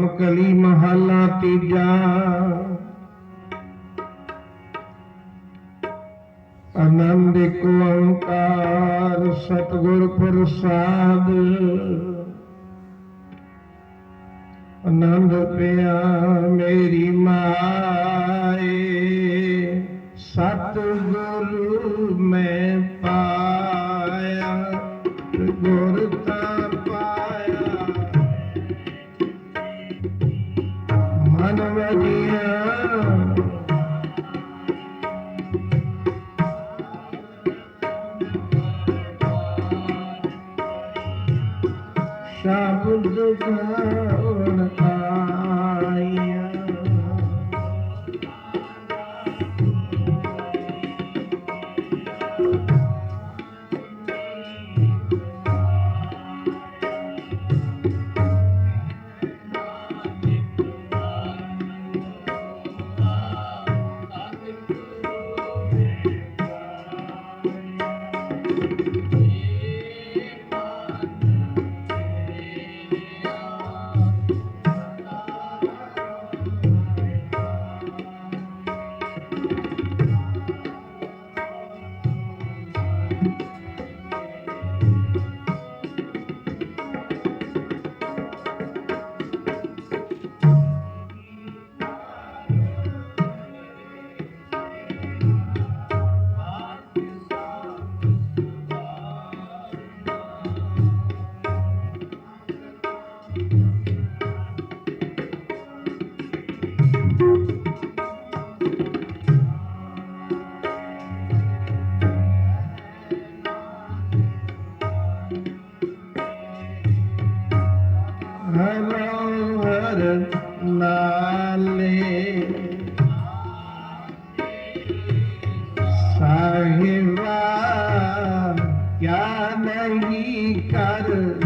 ਰਾਮ ਕਲੀ ਮਹਲਾ ਤੀਜਾ। ਆਨੰਦ ਇੱਕ ਓੰਕਾਰ ਸਤਿਗੁਰ ਪ੍ਰਸਾਦ। ਆਨੰਦ ਪਿਆ ਮੇਰੀ ਮਾਂ। मनवदिया ਕਰ।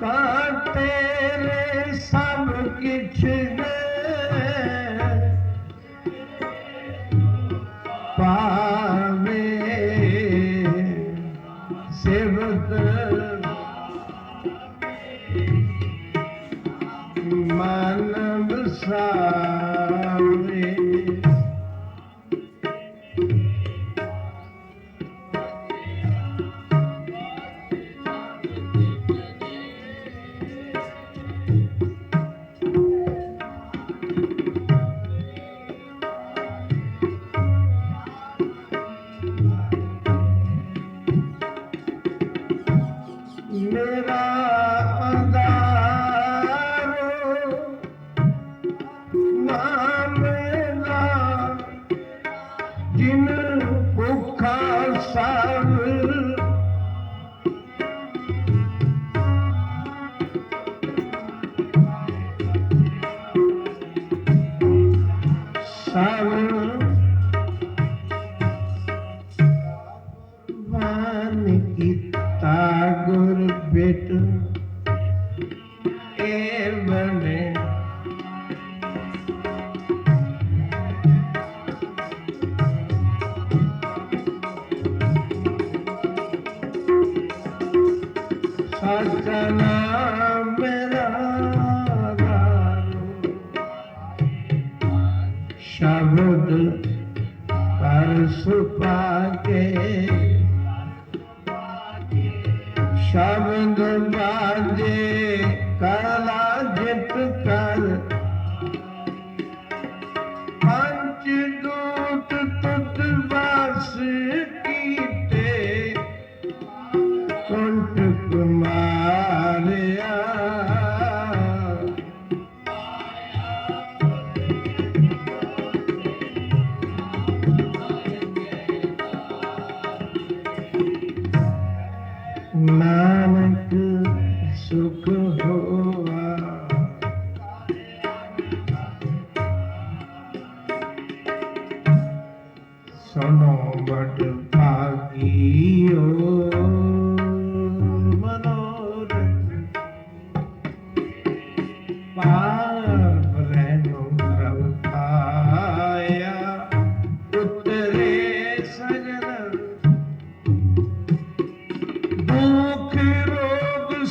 ਤਾਂ ਤੇਰੇ ਸਭ ਕਿਛ ਹੈ। ਪਾਵੇ ਜਿਨ ਭੁੱਖਾ ਸਭ ਸਭ ਵਾਨ ਕੀਤਾ ਗੁਰ ਬੇਟ ਸਜਣਾ ਮੇਰਾ ਗਾਰੋ ਸ਼ਬਦ ਪਰ ਨਾਨਕ ਸੁਖ ਹੋਆ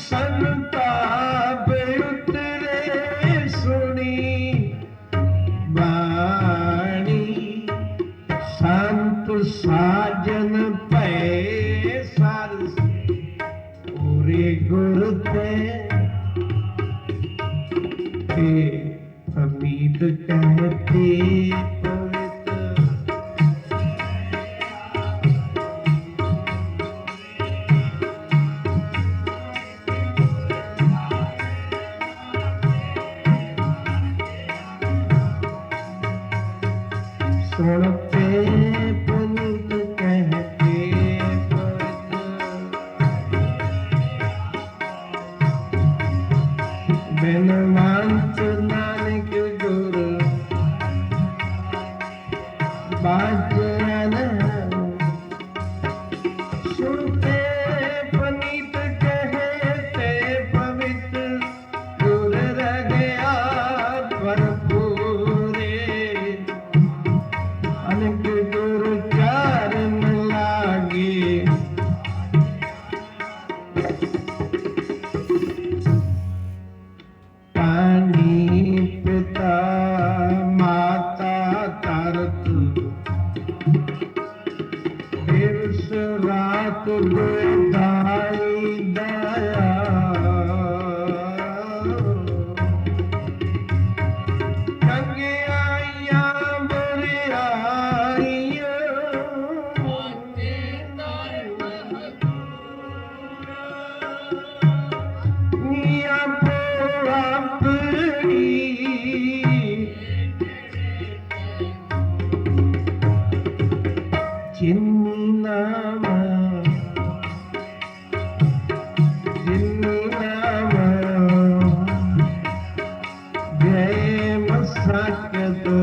ਸੰਤਾਪ ਉਤਰੇ ਸੁਣੀ ਬਾਣੀ। ਸੰਤ ਸਾਜਨ ਭੈ ਸਰਸ ਉਰੇ ਗੁਰ ਤੇ Been a month tonight. చిన్నినామా చిన్నినామా జయ మసకతో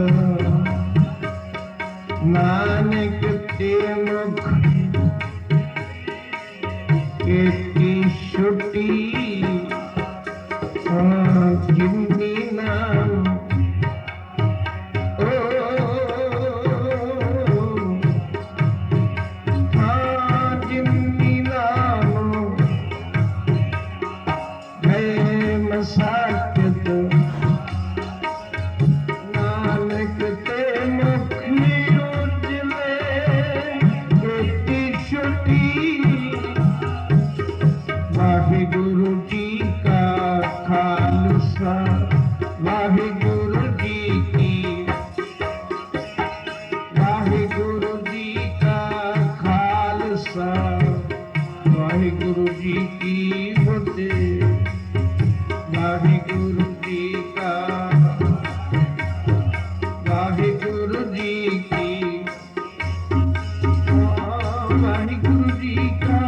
నానక ਵਾਹਿਗੁਰੂ ਜੀ ਕੀ ਫਤਿਹ। ਵਾਹਿਗੁਰੂ ਜੀ ਕਾ ਵਾਹਿਗੁਰੂ ਜੀ ਕੀ ਵਾਹਿਗੁਰੂ ਜੀ ਕਾ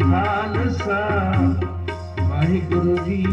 ਖਾਲਸਾ। ਵਾਹਿਗੁਰੂ ਜੀ